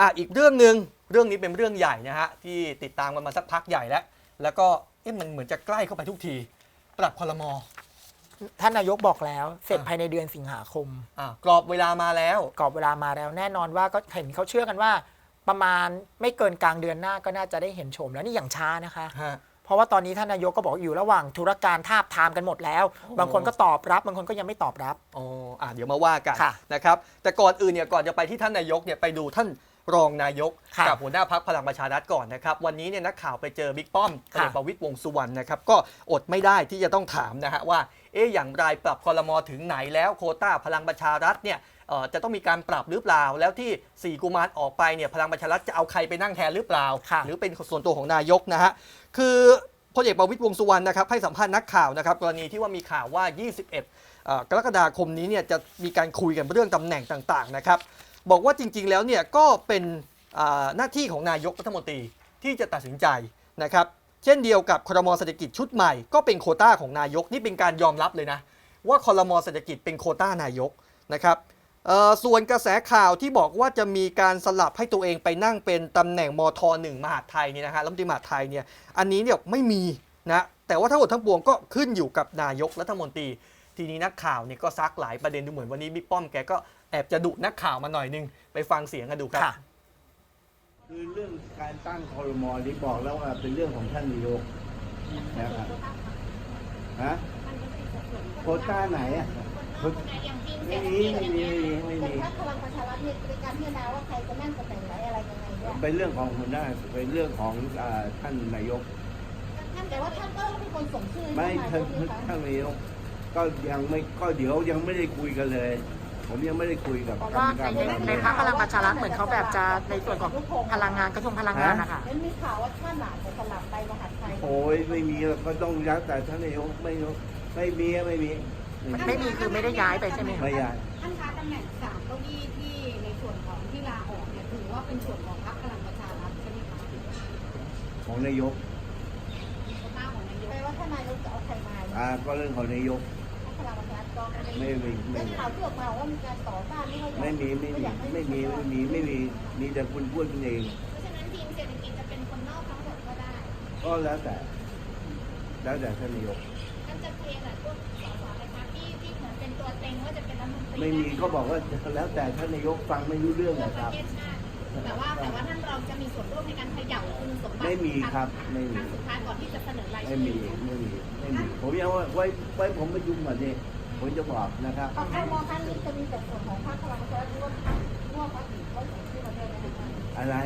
อะอีกเรื่องหนึ่งเรื่องนี้เป็นเรื่องใหญ่นะฮะที่ติดตามกันมาสักพักใหญ่แล้ว แล้วก็เอ๊ะมันเหมือนจะใกล้เข้าไปทุกที ปรับคอรมอท่านนายกบอกแล้ว เสร็จอะภายในเดือนสิงหาคม อะกรอบเวลามาแล้ว กรอบเวลามาแล้วแน่นอนว่าก็เห็นเขาเชื่อกันว่า ประมาณไม่เกินกลางเดือนหน้าก็น่าจะได้เห็นชมแล้วนี่อย่างช้านะคะ ฮะ เพราะว่าตอนนี้ท่านนายกก็บอกอยู่ระหว่างธุรการทาบทามกันหมดแล้วโอ้บางคนก็ตอบรับบางคนก็ยังไม่ตอบรับ อ๋ออะเดี๋ยวมาว่ากันค่ะ นะครับ แต่ก่อนอื่นเนี่ยก่อนจะไปที่ท่านนายกเนี่ยไปดูท่าน รองนายกค่ะกับหัวหน้าพักพลังประชารัฐก่อนนะครับ วันนี้เนี่ยนักข่าวไปเจอบิ๊กป้อมพลค่ะเอกประวิตยวงษ์สุวรรณนะครับ ก็อดไม่ได้ที่จะต้องถามนะฮะว่า เอ๊ะอย่างไรปรับคอรมอถึงไหนแล้วโควต้าพลังประชารัฐเนี่ยเอ่อจะต้องมีการปรับหรือเปล่า แล้วที่ 4 กุมารออกไปเนี่ยพลังประชารัฐจะเอาใครไปนั่งแทนหรือเปล่า ค่ะ หรือเป็นส่วนตัวของนายกนะฮะคือพลเอกประวิตยวงษ์สุวรรณนะครับให้สัมภาษณ์นักข่าวนะครับกรณีที่ว่ามีข่าวว่า 21 เอ่อกรกฎาคมนี้เนี่ยจะมีการคุยกันเรื่องตำแหน่งต่างๆนะครับ บอกว่าจริงๆแล้วเนี่ยก็เป็นหน้าที่ของนายกรัฐมนตรีที่จะตัดสินใจนะครับเช่นเดียวกับครมเศรษฐกิจชุดใหม่ก็เป็นโคต้าของนายกนี่เป็นการยอมรับเลยนะ ว่าครมเศรษฐกิจเป็นโคต้านายกนะครับส่วนกระแสข่าวที่บอกว่าจะมีการสลับให้ตัวเองไปนั่งเป็นตำแหน่งมทหนึ่งมหาดไทยนี่นะฮะรัฐมนตรีมหาไทยเนี่ยอันนี้เนี่ยไม่มีนะแต่ว่าทั้งหมดทั้งปวงก็ขึ้นอยู่กับนายกรัฐมนตรี ทีนี้นักข่าวเนี่ยก็ซักหลายประเด็นดูเหมือนวันนี้บิ๊กป้อมแกก็ แอบจะดุนักข่าวมาหน่อยนึง ไปฟังเสียงกันดูครับค่ะคือเรื่องการตั้งคอรมอที่บอกแล้วว่าเป็นเรื่องของท่านนายกนะครับฮะโควต้าไหนอะไม่มีไม่มีไม่มีไม่มีถ้าพลังประชารัฐเนี่ยในการพิจารณาว่าใครจะนั่งตำแหน่งไหนอะไรยังไงเนี่ยเป็นเรื่องของหัวหน้าเป็นเรื่องของอ่าท่านนายกท่านแต่ว่าท่านก็เป็นคนส่งชื่อไม่ให้ท่านนายกนะคะท่านนายกก็ยังไม่ก็เดี๋ยวยังไม่ได้คุยกันเลย ผมยังไม่ได้คุยกับเพราะกรรว่ามการในในในพรรคพลังประชารัฐเหมือนเขาแบบจะในส่วนของพลังงานกระทรวงพลังงานนะคะเห็นมีข่าวว่าท่านอาจจะสลับไปมหาดไทยโอ้ยไม่มีหรอกก็ต้องยัดแต่ท่านนายกไม่ไม่มีไม่มี ไม่มีคือไม่ได้ย้ายไปใช่ไหมคะไม่ย้ายท่านคะตำแหน่งสามเก้าอี้ที่ในส่วนของที่ลาออกเนี่ยถือว่าเป็นส่วนของพรรคพลังประชารัฐใช่ไหมคะของนายกโควต้าของนายกแปลว่าถ้านายกจะเอาใครมาอ่าก็เรื่องของนายก พลังประชารัฐก็ไม่ไม่ได้มีไม่เป็นมีข่าวที่ออกมาว่ามีการต่อต้านไม่ให้ไม่มีไม่มีไม่มีไม่มีไม่มีมีแต่คุณพูดกันเองเพราะฉะนั้นทีมเศรษฐกิจจะเป็นคนนอกทั้งหมดก็ได้ ก็แล้วแต่ แล้วแต่ท่านนายกท่านจะเคลียร์แบบพวกสสในพรรคที่ที่เหมือนเป็นตัวเต็งว่าจะเป็นรัฐมนตรีไม่มีก็บอกว่าแล้วแต่ท่านนายกฟังไม่รู้เรื่องเพื่อนะปคระรับเทศชาติ แต่ว่าแต่ว่าท่านรองจะมีส่วนร่วมในการเขย่าคุณสมบัติไม่มีครับไม่มี ครั้งสุดท้ายก่อนที่จะเสนอรายไม่ชื่อมีไม่มีไม่มีผมยังว่าไว้ไว้ผมประชุมก่อนนี่ผมจะบอกนะครับพอท่านมองท่านนี้จะมีแต่ส่วนของพรรคพลังประชารัฐร่วมทั้งร่วมพรรคอื่นก็ส่งชื่อมาด้วยนะคะอะไร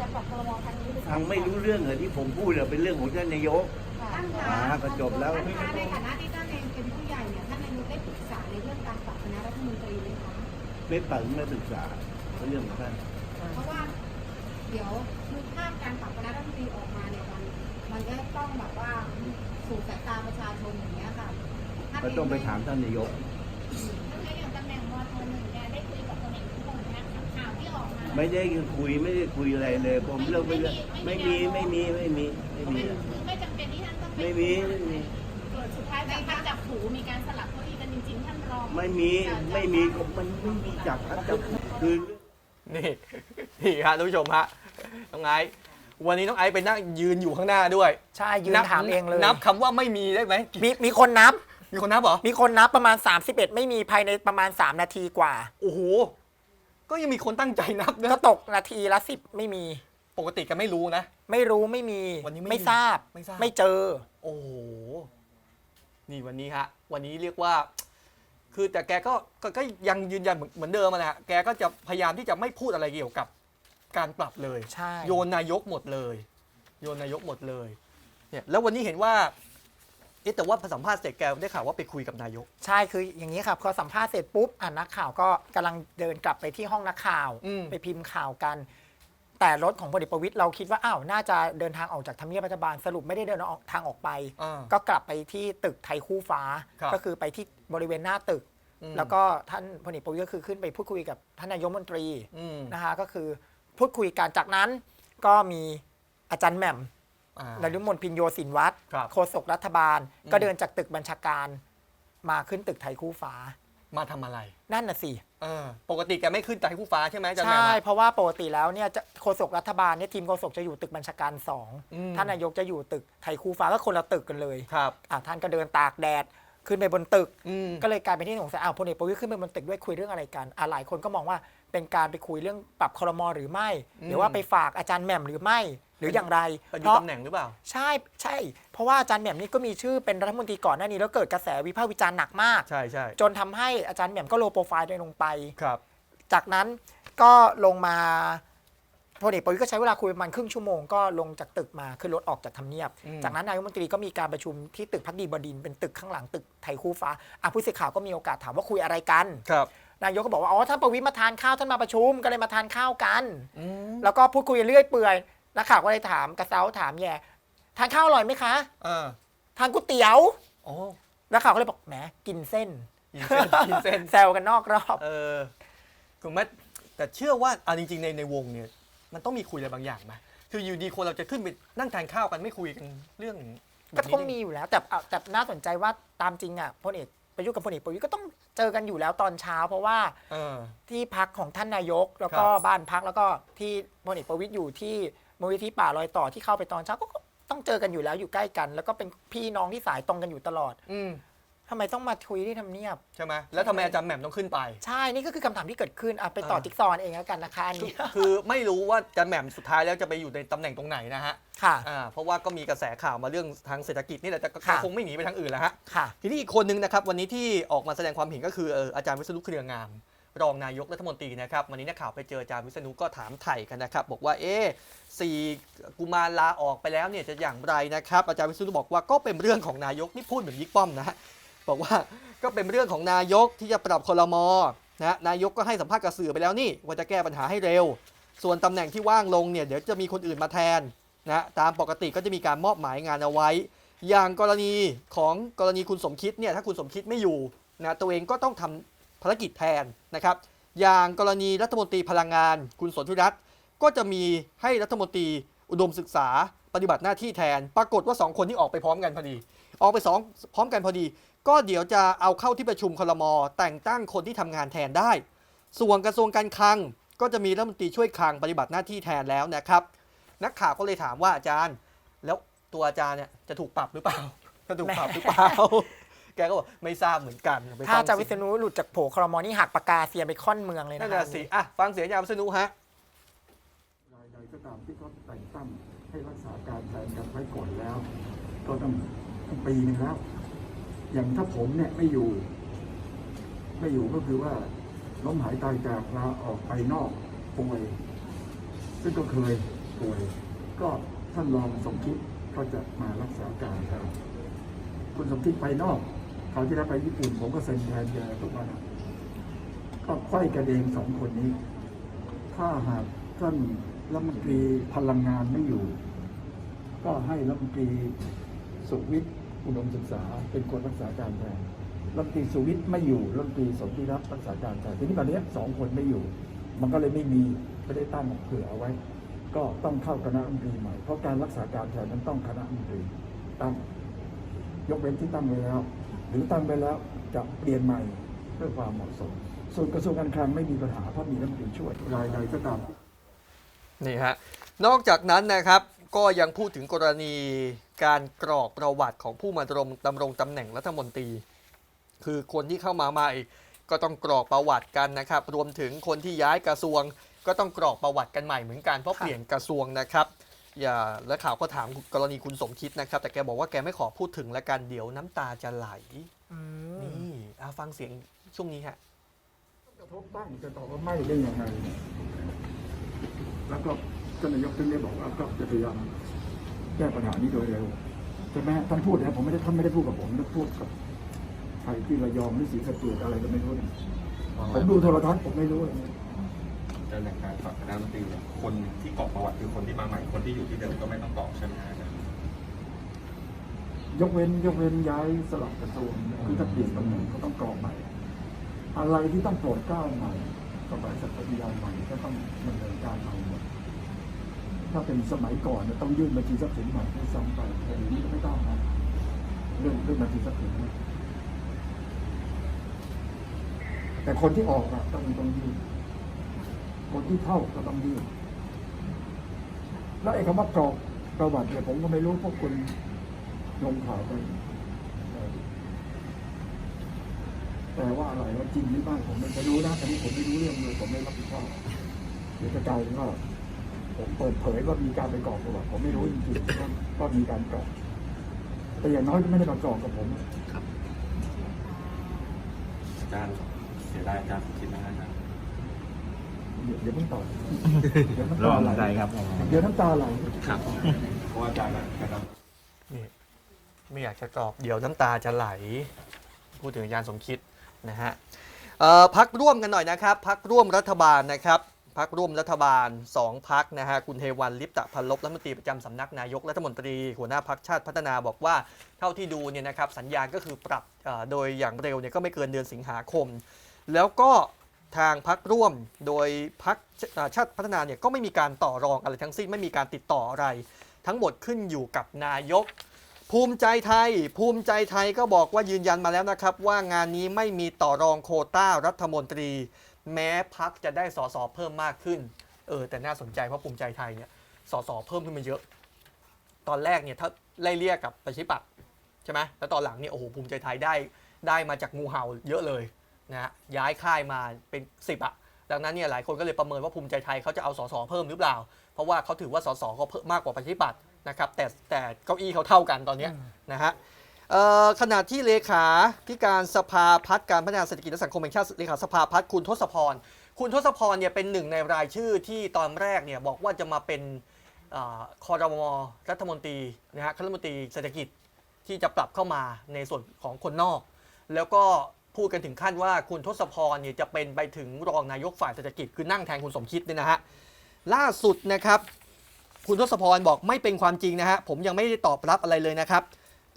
จะปรับครมครั้งนี้หรือเปล่าฟังไม่รู้เรื่องเหรอที่ผมพูดอะเป็นเรื่องของท่านนายกค่ะท่านคะอ่าก็จบแล้ว ท่านคะในฐานะที่ท่านเองเป็นผู้ใหญ่เนี่ยท่านนายกได้ปรึกษาในเรื่องการปรับคณะรัฐมนตรีไหมคะ ไม่ปังไม่ศึกษาเป็นเรื่องของท่าน เพราะว่าเดี๋ยวคือภาพการปรับคณะรัฐมนตรีออกมาเนี่ยมันมันก็ต้องแบบว่าสู่สายตาประชาชนอย่างเงี้ยค่ะท่านก็ต้องไปถามท่านนายกท่านนายกตำแหน่งมทหนึ่งเนี่ยได้คุยกับพลเอกประยุทธ์นะข่าวที่ออกมาไม่ได้คุยไม่ได้คุยอะไรเลย ผมเลิกไปเลยไม่มีไม่มีไม่มีไม่มีคือไม่จำเป็นที่ท่านต้องปไม่มีไม่มีตรวจสุดท้ายแบบท่านจับผูมีการสลับเก้าอี้กันจริงๆท่านรอง ไม่มีไม่มีก็มันไม่มีจับครับจับคือ นี่นี่ฮะท่านผู้ชมฮะน้องไอซ์วันนี้น้องไอซ์ไปนั่งยืนอยู่ข้างหน้าด้วยใช่ยืนถามเองเลยนับคำว่าไม่มีได้ไหมมีมีคนนับ มีคนนับเหรอมีคนนับประมาณ 31 ไม่มีภายในประมาณ 3 นาทีกว่า โอ้โหก็ยังมีคนตั้งใจนับนะก็ตกนาทีละสิบไม่มี ปกติก็ไม่รู้นะ ไม่รู้ไม่มีวันนี้ไม่ไม่ทราบไม่ทราบไม่เจอ โอ้โหนี่วันนี้ฮะ วันนี้เรียกว่า คือแต่แกก็ก็ก็ยังยืนยันเหมือนเหมือนเดิมอะนะฮะแกก็จะพยายามที่จะไม่พูดอะไรเกี่ยวกับการปรับเลย ใช่ โยนนายกหมดเลย โยนนายกหมดเลยเนี่ยแล้ววันนี้เห็นว่าเอ๊ะแต่ว่าพอสัมภาษณ์เสร็จแกได้ข่าวว่าไปคุยกับนายก ใช่คืออย่างนี้ครับพอสัมภาษณ์เสร็จปุ๊บอะนักข่าวก็กำลังเดินกลับไปที่ห้องนักข่าว อืม ไปพิมพ์ข่าวกัน แต่รถของพลเอกประวิตยเราคิดว่าอ้าวน่าจะเดินทางออกจากทำเนียบรัฐบาลสรุปไม่ได้เดินออกทางออกไป อ่า ก็กลับไปที่ตึกไทยคู่ฟ้า ครับ ก็คือไปที่บริเวณหน้าตึกอืม แล้วก็ท่านพลเอกประวิตยก็คือขึ้นไปพูดคุยกับท่านนายกรัฐมนตรีอืมนะคะก็คือพูดคุยกันจากนั้นก็มีอาจารย์แหม่มอ่านฤมลพินโยสินวัตรครับโฆษกรัฐบาลอืมก็เดินจากตึกบัญชาการมาขึ้นตึกไทยคู่ฟ้า มาทำอะไร นั่นน่ะสิเออปกติแกไม่ขึ้นไต่คู่ฟ้าใช่ไหมอาจารย์แหม่ใช่มอะเพราะว่าปกติแล้วเนี่ยจะโฆษกรัฐบาลเนี่ยทีมโฆษกจะอยู่ตึกบัญชาการสองอืมท่านนายกจะอยู่ตึกไทยคู่ฟ้าก็คนละตึกกันเลยครับอะท่านก็เดินตากแดด ขึ้นไปบนตึก อืม ก็เลยกลายเป็นที่สงสัยอ้าวพลเอกประวิตยขึ้นไปบนตึกด้วยคุยเรื่องอะไรกันอะหลายคนก็มองว่าเป็นการไปคุยเรื่องปรับครมหรือไม่ หรือว่าไปฝากอาจารย์แหม่มหรือไม่ หรืออย่างไรเป็นอเพยู่ราะตำแหน่งหรือเปล่า ใช่ใช่ เพราะว่าอาจารย์แหม่มนี่ก็มีชื่อเป็นรัฐมนตรีก่อนหน้านี้ แล้วเกิดกระแสวิพากษ์วิจารณ์หนักมาก ใช่ใช่จนทำให้อาจารย์แหม่มก็โลโปรไฟล์ตัวเองลงไป ครับ จากนั้นก็ลงมา พลเอกประวิตยก็ใช้เวลาคุยประมาณครึ่งชั่วโมงก็ลงจากตึกมาขึ้นรถออกจากทำเนียบอืมจากนั้นนายกรัฐมนตรีก็มีการประชุมที่ตึกพักดีบดินทร์เป็นตึกข้างหลังตึกไทยคู่ฟ้าอะผู้สื่อข่าวก็มีโอกาสถามว่าคุยอะไรกัน ครับ นายกก็บอกว่าอ๋อท่านประวิตยมาทานข้าวท่านมาประชุมก็เลยมาทานข้าวกัน อืมแล้วก็พูดคุยเรื่อยเปื่อยนักข่าวก็เลยถามกระเซ้าถามแย่ทานข้าวอร่อยไหมคะเออทานก๋วยเตี๋ยวโอ้นักข่าวก็เลยบอกแหมกินเส้นกินเส้นกินเส้น แซวกันนอกรอบ เออคุณแม่แต่เชื่อว่าเอาจริงๆในในวงเนี่ย มันต้องมีคุยอะไรบางอย่างไหมคืออยู่ดีคนเราจะขึ้นไปนั่งทานข้าวกันไม่คุยกันเรื่องแบบก็นี้ต้องมีอยู่แล้วแต่เอาแต่น่าสนใจว่าตามจริงอะพลเอกประยุทธ์กับพลเอกประวิตยก็ต้องเจอกันอยู่แล้วตอนเช้า เพราะว่าเออ ที่พักของท่านนายก แล้วก็ครับ บ้านพักแล้วก็ที่พลเอกประวิตยอยู่ที่มูลนิธิป่าลอยต่อที่เข้าไปตอนเช้าก็ก็ต้องเจอกันอยู่แล้วอยู่ใกล้กัน แล้วก็เป็นพี่น้องที่สายตรงกันอยู่ตลอด อืม ทำไมต้องมาคุยที่ทำเนียบ ใช่ไหมแล้วทำไมอาจารย์แหม่มต้องขึ้นไป ใช่นี่ก็คือคำถามที่เกิดขึ้นอะไปต่อเออ จิ๊กซอว์เองแล้วกันนะคะอันคือนี้คือไม่รู้ว่าอาจารย์แหม่มสุดท้ายแล้วจะไปอยู่ในตำแหน่งตรงไหนนะฮะค่ะ อ่าเพราะว่าก็มีกระแสข่าวมาเรื่องทางเศรษฐกิจนี่แหละแต่ก็ค่ะ คงไม่หนีไปทางอื่นแล้วฮะ ค่ะ ทีนี้อีกคนนึงนะครับวันนี้ที่ออกมาแสดงความเห็นก็คือเอ่ออาจารย์วิษณุเครืองาม รองนายกรัฐมนตรีนะครับวันนี้นักข่าวไปเจออาจารย์วิษณุก็ถามไถ่กันนะครับ บอกว่าเอ๊ะสี่กุมารลาออกไปแล้วเนี่ยจะอย่างไรนะครับ อาจารย์วิษณุบอกว่าก็เป็นเรื่องของนายกนี่พูดเหมือนยิกป้อมนะฮะ บอกว่าก็เป็นเรื่องของนายกที่จะปรับคลมนะนายกก็ให้สัมภาษณ์กับสื่อไปแล้วนี่ว่าจะแก้ปัญหาให้เร็ว ส่วนตำแหน่งที่ว่างลงเนี่ยเดี๋ยวจะมีคนอื่นมาแทนนะตามปกติก็จะมีการมอบหมายงานเอาไว้ อย่างกรณีของกรณีคุณสมคิดเนี่ยถ้าคุณสมคิดไม่อยู่นะตัวเองก็ต้องทำภารกิจแทนนะครับ อย่างกรณีรัฐมนตรีพลังงาน คุณสนธิรัตน์ก็จะมีให้รัฐมนตรีอุดมศึกษาปฏิบัติหน้าที่แทน ปรากฏว่าสองคนที่ออกไปพร้อมกันพอดี ออกไปสองพร้อมกันพอดี ก็เดี๋ยวจะเอาเข้าที่ประชุมคลมแต่งตั้งคนที่ทำงานแทนได้ ส่วนกระทรวงการคลัง ก็จะมีรัฐมนตรีช่วยคลังปฏิบัติหน้าที่แทนแล้วนะครับ นักข่าวก็เลยถามว่าอาจารย์ แล้วตัวอาจารย์เนี่ยจะถูกปรับหรือเปล่าจะถูกปรับหรือเปล่า แกก็บอกไม่ทราบเหมือนกันไปถ้าฟังอาจารย์วิษเสียงณุหลุดจากโผครมนี่หักปากกาเซียนไปค่อนเมืองเลยนั่นะนคะน่ะสิอะฟังเสียงอาจารย์วิษณุฮะรายใดก็ตามที่เขาแต่งตั้งให้รักษาการแทนกันไว้ก่อนแล้ว ก็ต้องต้องปีหนึ่งแล้ว อย่างถ้าผมเนี่ยไม่อยู่ ไม่อยู่ก็คือว่าล้มหายตายจากลาออกไปนอกป่วย ซึ่งก็เคยป่วย ก็ท่านรองสมคิดก็จะมารักษาการแทนคุณสมคิดไปนอกคราวที่แล้วไปญี่ปุ่น ผมก็เซ็นแทนแกทุกวันก็ค่อยกันเองสองคนนี้ ถ้าหากท่านรัฐมนตรีพลังงานไม่อยู่ ก็ให้รัฐมนตรีสุวิทย์ อุดมศึกษาเป็นคนรักษาการแทนรัฐมนตรีสุวิทย์ไม่อยู่รัฐมนตรีสนธิรัตน์รักษาการแทนทีนี้ตอนนี้สองคนไม่อยู่ มันก็เลยไม่มีไม่ได้ตั้งเผื่อเอาไว้ ก็ต้องเข้าคณะรัฐมนตรีใหม่เพราะการรักษาการแทนนั้นต้องคณะรัฐมนตรีตั้งยกเว้นที่ตั้งไว้แล้ว หรือตั้งไปแล้วจะเปลี่ยนใหม่เพื่อความเหมาะสม ส่วนกระทรวงการคลังไม่มีปัญหาเพราะมีรัฐมนตรีช่วยรายใดก็ตามนี่ฮะนอกจากนั้นนะครับก็ยังพูดถึงกรณี การกรอกประวัติของผู้มาดำรงดำรงตำแหน่งรัฐมนตรี คือคนที่เข้ามาใหม่ ก็ต้องกรอกประวัติกันนะครับ รวมถึงคนที่ย้ายกระทรวง ก็ต้องกรอกประวัติกันใหม่เหมือนกันเพราะเปลี่ยนกระทรวงนะครับ อย่าและข่าวก็ถามกรณีคุณสมคิดนะครับ แต่แกบอกว่าแกไม่ขอพูดถึงละกันเดี๋ยวน้ำตาจะไหลอืมนี่อะฟังเสียงช่วงนี้ฮะ กระทบบ้างจะตอบว่าไม่ได้ยังไง แล้วก็ท่านนายกถึงได้บอกว่าก็จะพยายาม แก้ปัญหานี้โดยเร็วใช่ไหมฮะท่านพูดนะผมไม่ได้ท่านไม่ได้พูดกับผมท่านพูดกับใครที่ระยองหรือศรีสะเกษอะไรก็ไม่รู้เนี่ยผมดูโทรทัศน์ผมไม่รู้เลยจะในการปรับคณะรัฐมนตรีเนี่ยคนที่กรอกประวัติคือคนที่มาใหม่คนที่อยู่ที่เดิมก็ไม่ต้องกรอกใช่ไหมอาจารย์ยกเว้นยกเว้นย้ายสลับกระทรวงคือถ้าเปลี่ยนตำแหน่งก็ต้องกรอกใหม่ อะไรที่ต้องโปรดเกล้าใหม่ก็หมายสัตย์ยานใหม่ก็ต้องดำเนินการใหม่หมด ถ้าเป็นสมัยก่อนต้องยื่นบัญชีทรัพย์สินใหม่ด้ซ้ำไปแต่เดี๋ยวนี้ก็ไม่ต้องนะเรื่องเรื่องบัญชีทรัพย์สินแต่คนที่ออกอะต้องต้องยื่นคนที่เข้าก็ต้องยื่นแล้วไอ้คำว่ากรอกประวัติเนี่ยผมก็ไม่รู้พวกคุณลงข่าวไปแต่ว่าอะไรว่าจริงหรือไม่ผมไม่รู้นะอันนี้ผมไม่รู้เรื่องเลยผมไม่รับผิดชอบเดี๋ยวจะกลายเป็นว่า ผมเปิดเผยว่ามีการไปกรอกประวัติผมไม่รู้จริงๆว่าว่ามีการกรอกแต่อย่างน้อยก็ไม่ได้มากรอกกับผมอาจารย์เสียดายอาจารย์คิดนะอาจารย์เดี๋ยวเดี๋ยวเพิ่งตอบเดี๋ยวน้ำตาไหลเดี๋ยวน้ำตาไหลเพราะว่าอาจารย์อะกำลังนี่ไม่อยากจะตอบเดี๋ยวน้ำตาจะไหล พูดถึงอาจารย์สมคิดนะฮะเอ่อพักร่วมกันหน่อยนะครับ พักร่วมรัฐบาลนะครับ พักร่วมรัฐบาล 2พักนะฮะคุณเทวันลิปตะพันลบรัฐมนตรีประจำสำนักนายกรัฐมนตรีหัวหน้าพักชาติพัฒนาบอกว่า เท่าที่ดูเนี่ยนะครับสัญญาณก็คือปรับโดยอย่างเร็วเนี่ยก็ไม่เกินเดือนสิงหาคม แล้วก็ทางพักร่วมโดยพักชาติพัฒนาเนี่ยก็ไม่มีการต่อรองอะไรทั้งสิ้นไม่มีการติดต่ออะไร ทั้งหมดขึ้นอยู่กับนายก ภูมิใจไทย ภูมิใจไทยก็บอกว่ายืนยันมาแล้วนะครับ ว่างานนี้ไม่มีต่อรองโคต้ารัฐมนตรี แม้พักจะได้สสเพิ่มมากขึ้น เออ แต่น่าสนใจเพราะภูมิใจไทยเนี่ยสสเพิ่มขึ้นมาเยอะ ตอนแรกเนี่ยถ้าไล่เรียกกับประชิปัตย์ใช่ไหมแล้วตอนหลังเนี่ยโอ้โหภูมิใจไทยได้ได้มาจากงูเห่าเยอะเลยนะฮะย้ายค่ายมาเป็น10อะดังนั้นเนี่ยหลายคนก็เลยประเมินว่าภูมิใจไทยเขาจะเอาสสเพิ่มหรือเปล่า เพราะว่าเขาถือว่าสสเขาเพิ่มมากกว่าประชาธิปัตย์นะครับแต่แต่เก้าอี้เขาเท่ากันตอนเนี้ยนะฮะเอ่อ ขณะที่เลขาที่การสภาพัฒน์การพัฒนาเศรษฐกิจและสังคมแห่งชาติเลขาสภาพัฒน์คุณทศพร คุณทศพรเนี่ยเป็นหนึ่งในรายชื่อที่ตอนแรกเนี่ยบอกว่าจะมาเป็นอคอรมอรัฐมนตรีนะฮะรัฐมนตรีเศรษฐกิจที่จะปรับเข้ามาในส่วนของคนนอก แล้วก็พูดกันถึงขั้นว่าคุณทศพรเนี่ยจะเป็นไปถึงรองนายกฝ่ายเศรษฐกิจคือนั่งแทนคุณสมคิดเนี่ยนะฮะล่าสุดนะครับ คุณทศพรบอกไม่เป็นความจริงนะฮะผมยังไม่ได้ตอบรับอะไรเลยนะครับ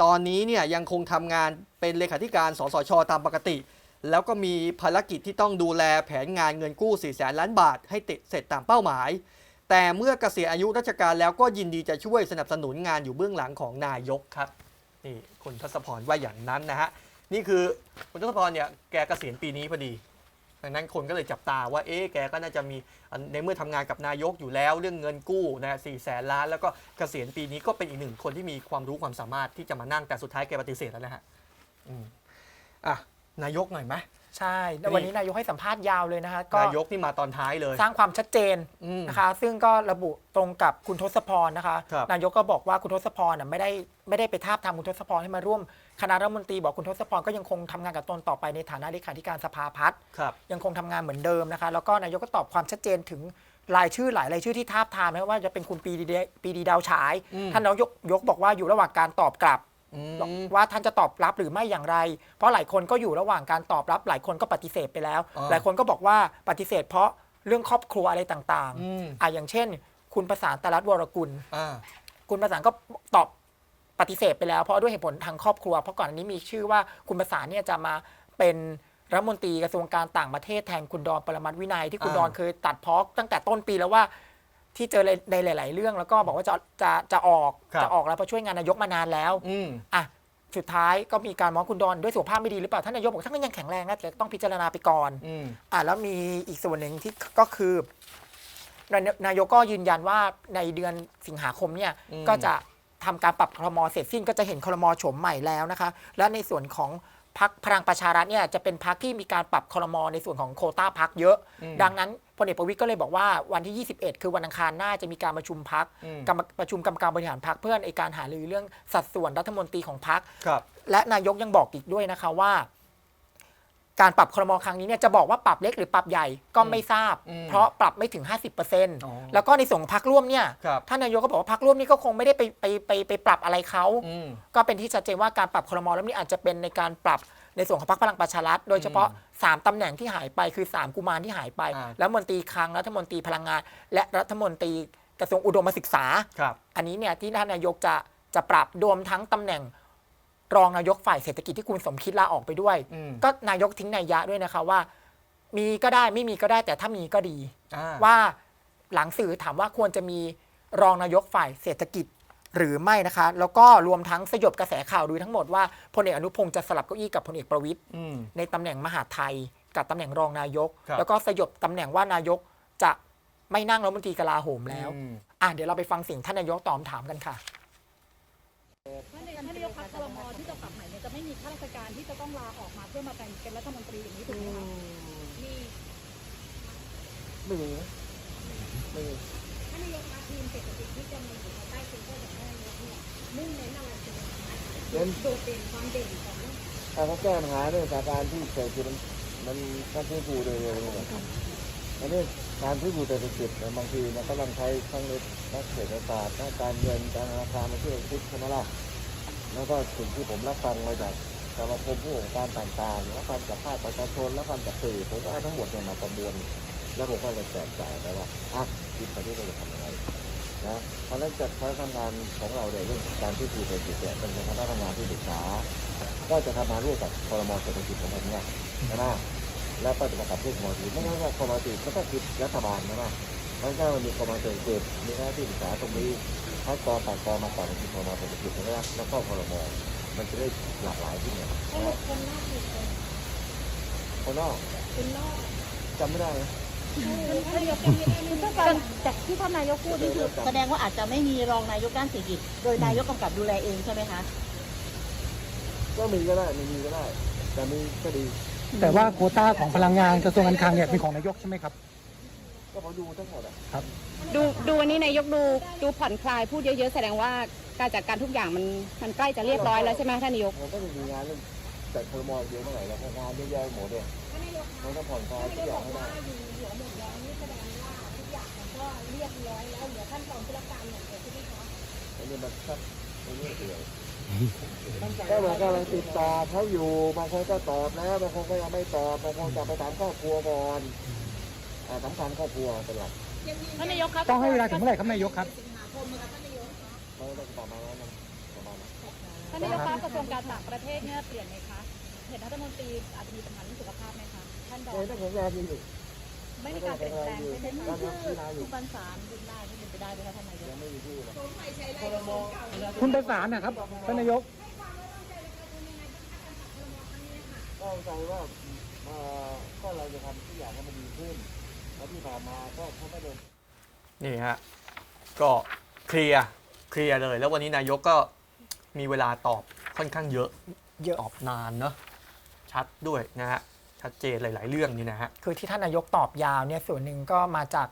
ตอนนี้เนี่ยยังคงทำงานเป็นเลขาธิการสสชตามปกติ แล้วก็มีภารกิจที่ต้องดูแลแผนงานเงินกู้4แสนล้านบาทให้ติดเสร็จตามเป้าหมาย แต่เมื่อเกษียณอายุราชการแล้วก็ยินดีจะช่วยสนับสนุนงานอยู่เบื้องหลังของนายกครับนี่คุณทศพรว่าอย่างนั้นนะฮะนี่คือคุณทศพรเนี่ยแกเกษียณปีนี้พอดี ดังนั้นคนก็เลยจับตาว่าเอ๊ะแกก็น่าจะมีในเมื่อทำงานกับนายกอยู่แล้ว เรื่องเงินกู้นะสี่แสนล้านแล้วก็เกษียณปีนี้ก็เป็นอีกหนึ่งคนที่มีความรู้ความสามารถที่จะมานั่งแต่สุดท้ายแกปฏิเสธแล้วนะฮะอืมอะนายกหน่อยไหม ใช่แล้ววันนี้นายกให้สัมภาษณ์ยาวเลยนะคะก็นายกนี่มาตอนท้ายเลย สร้างความชัดเจนอืมนะคะ ซึ่งก็ระบุตรงกับคุณทศพรนะคะครับนายกก็บอกว่าคุณทศพรน่ะไม่ได้ไม่ได้ไปทาบทามคุณทศพรให้มาร่วมคณะรัฐมนตรีบอกคุณทศพรก็ยังคงทำงานกับตนต่อไปในฐานะเลขาธิการสภาพัฒน์ครับยังคงทำงานเหมือนเดิมนะคะ แล้วก็นายกก็ตอบความชัดเจนถึงรายชื่อหลายรายชื่อที่ทาบทามนะว่าจะเป็นคุณปีดีปีดีดาวฉายอืมท่านนายกยกบอกว่าอยู่ระหว่างการตอบกลับ อืม ว่าท่านจะตอบรับหรือไม่อย่างไร เพราะหลายคนก็อยู่ระหว่างการตอบรับ หลายคนก็ปฏิเสธไปแล้วอ๋อหลายคนก็บอกว่าปฏิเสธ เพราะเรื่องครอบครัวอะไรต่างอืมๆอะอย่างเช่น คุณประสานตรัสวรกุล อ่า คุณประสานก็ตอบปฏิเสธไปแล้ว เพราะด้วยเหตุผลทางครอบครัว เพราะก่อนอันนี้มีชื่อว่าคุณประสานเนี่ยจะมาเป็นรัฐมนตรีกระทรวงการต่างประเทศแทนคุณดอนปรมัตถ์วินัยที่คุณอ่า ดอนเคยตัดเพ้อตั้งแต่ต้นปีแล้วว่า ที่เจอในหลาย ๆ เรื่องแล้วก็บอกว่าจะจะจะออกจะออกแล้วเพราะช่วยงานนายกมานานแล้วอืม อะสุดท้ายก็มีการมองคุณดอนด้วยสุขภาพไม่ดีหรือเปล่าท่านนายกบอกท่านก็ยังแข็งแรงนะแต่ต้องพิจารณาไปก่อน อืม อะแล้วมีอีกส่วนหนึ่งที่ก็คือนายนายกก็ยืนยันว่าในเดือนสิงหาคมเนี่ยอืม ก็จะทำการปรับครมเสร็จสิ้นก็จะเห็นครมโฉมใหม่แล้วนะคะ และในส่วนของพักพลังประชารัฐเนี่ยจะเป็นพักที่มีการปรับครมในส่วนของโควต้าพักเยอะอืมดังนั้น พลเอกประวิตยก็เลยบอกว่าวันที่ 21 คือวันอังคารหน้าจะมีการประชุมพักอืม กรรมประชุมกรรมการบริหารพักเพื่อในการหารือเรื่องสัดส่วนรัฐมนตรีของพัก ครับ และนายกยังบอกอีกด้วยนะคะว่า การปรับครมครั้งนี้เนี่ยจะบอกว่าปรับเล็กหรือปรับใหญ่ก็ไม่ทราบ อืมเพราะปรับไม่ถึงอ๋อ50%แล้วก็ในส่วนของพักร่วมเนี่ยครับ ท่านนายกก็บอกว่าพักร่วมนี่ก็คงไม่ได้ไปไปไปไปปรับอะไรเขา อืม ก็เป็นที่ชัดเจนว่าการปรับครมแล้วนี่อาจจะเป็นในการปรับ ในส่วนของพรรคพลังประชารัฐโดยเฉพาะ 3ตำแหน่งที่หายไปคือ 3 กุมารที่หายไป อ่า แล้วมนตรีคลังรัฐมนตรีพลังงาน และรัฐมนตรีกระทรวงอุดมศึกษา ครับ อันนี้เนี่ยที่ท่านนายกจะจะปรับรวมทั้งตำแหน่งรองนายกฝ่ายเศรษฐกิจที่คุณสมคิดลาออกไปด้วย อืม ก็นายกทิ้งนัยยะด้วยนะคะว่า มีก็ได้ไม่มีก็ได้แต่ถ้ามีก็ดี อ่าว่าหลังสื่อถามว่าควรจะมีรองนายกฝ่ายเศรษฐกิจ หรือไม่นะคะ แล้วก็รวมทั้งสยบกระแสข่าวดูทั้งหมดว่าพลเอกอนุพงศ์จะสลับเก้าอี้กับพลเอกประวิตยอืมในตำแหน่งมหาดไทย กับตำแหน่งรองนายกครับแล้วก็สยบตำแหน่งว่านายกจะไม่นั่งรัฐมนตรีกลาโหมแล้วอืมอะเดี๋ยวเราไปฟังเสียงท่านนายกตอบคำถามกันค่ะท่านนายท่านนายกพักครมที่จะปรับใหม่เนี่ยจะไม่มีข้าราชการที่จะต้องลาออกมาเพื่อมาเป็นเป็นรัฐมนตรีอย่างนี้ถูกไหมคะมีไม่มีนะไม่มี ท่านนายกคะทีมเศรษฐกิจที่จะมาอยู่ภายใต้เซ็นเตอร์ของท่านนายกเนี่ยมุ่งเน้นอะไรเป็นหลักคะเน้นโดดเด่นความเด่นของถ้าเขาแก้ปัญหาเรื่องสถานการณ์ที่เศรษฐกิจมันมันต้องฟื้นฟูโดยเร็วนี่แหละอันนี้การฟื้นฟูเศรษฐกิจเนี่ยบางทีมันก็ต้องใช้ทั้งนักเศรษฐศาสตร์นักการเงินการธนาคารมาช่วยคิดใช่ไหมล่ะแล้วก็สิ่งที่ผมรับฟังมาจากสมาคมผู้ประกอบการต่างๆรับฟังจากภาคประชาชนรับฟังจากสื่อผมก็เอาทั้งหมดเนี่ยมาประมวล แล้วผมก็เลยแจกจ่ายไปว่าอะคิดไปที่เราจะทำยังไงนะเพราะฉะนั้นจัดคณะทำงานของเราเนี่ยเรื่องการฟื้นฟูเศรษฐกิจเนี่ยเป็นคณะทำงานที่ปรึกษา ก็จะทำงานร่วมกับคอรมอเศรษฐกิจของผมเนี่ยนะแล้วก็จะมากับเพื่อนคอรมอไม่งั้นว่าคอรมอเศรษฐกิจก็ต้องคิดรัฐบาลนะเพราะฉะนั้นมันมีคอรมอเศรษฐกิจมีหน้าที่ปรึกษาตรงนี้ให้กอต่างกอมาต่อในที่คอรมอเศรษฐกิจนะแล้วก็คอรมอมันจะได้หลากหลายขึ้นไงท่านนายกคนนอกคือคนคนนอกคนนอกจำไม่ได้นะ ท่านนายกยังไม่ได้ไม่ได้จากที่ท่านนายกพูดนี่คือแสดงว่าอาจจะไม่มีรองนายกด้านเศรษฐกิจ โดยนายกกำกับดูแลเองใช่ไหมคะก็มีก็ได้ไม่มีก็ได้ แต่มีก็ดี แต่ว่าโควต้าของพลังงานกระทรวงการคลังเนี่ยเป็นของนายกใช่ไหมครับ ก็พอดูทั้งหมดอะดูดูวันนี้นายกดูดูผ่อนคลายพูดเยอะๆแสดงว่าการจัดการทุกอย่างมันมันใกล้จะเรียบร้อยแล้วใช่ไหมท่านนายกผมก็จะมีงานเรื่องจัดคอรมอเยอะเมื่อไหร่แล้วงานเยอะแยะหมดเนี่ย มันต้องผ่อนคลายทุกอย่างให้ได้อยู่หัวหมดแล้วนี่แสดงว่าทุกอย่างมันก็เรียบร้อยแล้วเหลือขั้นตอนธุรการอย่างเดียวใช่ไหมคะอันนี้มันชัดไม่เรื่อยเปื่อยก็เหมือนกำลังติดต่อเขาอยู่บางคนก็ตอบแล้วบางคนก็ยังไม่ตอบบางคนจะไปถามครอบครัวก่อนอ่าสำคัญครอบครัวเป็นหลักท่านนายกครับต้องให้เวลาถึงเมื่อไหร่ครับนายกครับไม่ต้องประมาณนั้นนะประมาณนั้นท่านนายกคะกระทรวงการต่างประเทศเนี่ยเปลี่ยนไหมคะเห็นรัฐมนตรีอาจจะมีปัญหาเรื่องสุขภา พไหมคะท่านรอเอ้งยต้องแข็งแรงดีอยู่ไม่มีการเปลี่ยนแปลงใช่ไหมคะการพิจารณาอยู่คุณบันสารคุณได้ที่เป็นไปได้ไหมคะท่านนายกยังไม่มีชื่อเลยคุณประสานนะครับท่านนายกก็ใจว่าเอ่อก็เราจะทำทุกอย่างให้มันดีขึ้นแล้วที่ผ่านมาก็เขาไม่ได้นี่ฮะก็เคลียร์เคลียร์เลย แล้ววันนี้นายกก็มีเวลาตอบค่อนข้างเยอะเยอะตอบนานเนอะชัดด้วยนะฮะ ชัดเจนหลาย ๆ เรื่องนี่นะฮะ คือที่ท่านนายกตอบยาวเนี่ยส่วนหนึ่งก็มาจาก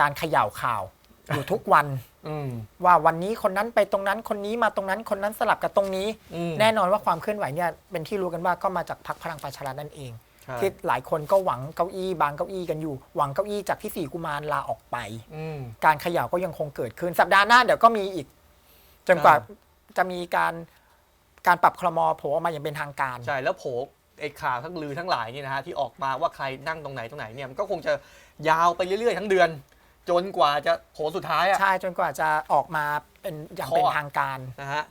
การเขย่าข่าว อยู่ทุกวัน อืม ว่าวันนี้คนนั้นไปตรงนั้นคนนี้มาตรงนั้นคนนั้นสลับกับตรงนี้ อืม แน่นอนว่าความเคลื่อนไหวเนี่ยเป็นที่รู้กันว่าก็มาจากพรรคพลังประชารัฐนั่นเอง ใช่ที่หลายคนก็หวังเก้าอี้บางเก้าอี้กันอยู่ หวังเก้าอี้จากที่สี่กุมารลาออกไป อืม การเขย่าก็ยังคงเกิดขึ้น สัปดาห์หน้าเดี๋ยวก็มีอีก จนกว่าใช่จะมีการการปรับครมอโผล่ออกมาอย่างเป็นทางการ ใช่แล้วโผ ไอ้ข่าวทั้งลือทั้งหลายนี่นะฮะที่ออกมาว่าใครนั่งตรงไหนตรงไหนเนี่ยมันก็คงจะยาวไปเรื่อยๆ ทั้งเดือน จนกว่าจะโผสุดท้ายอะ ใช่จนกว่าจะออกมาเป็นอย่างเป็นทางการ นะฮะ